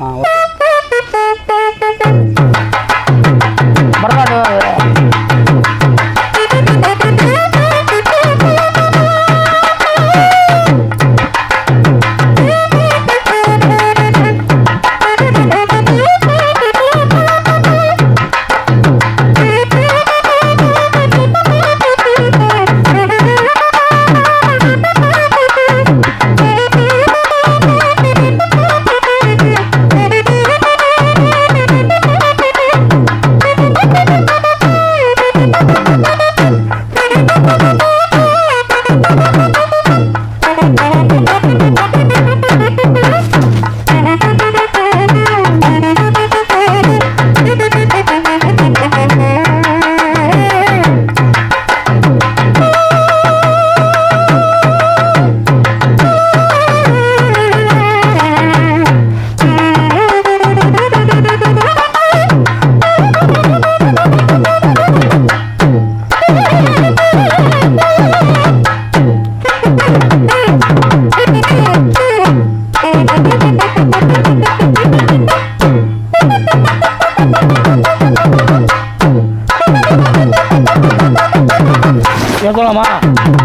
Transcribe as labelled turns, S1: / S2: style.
S1: ಹಾಂ Oh. போலாமா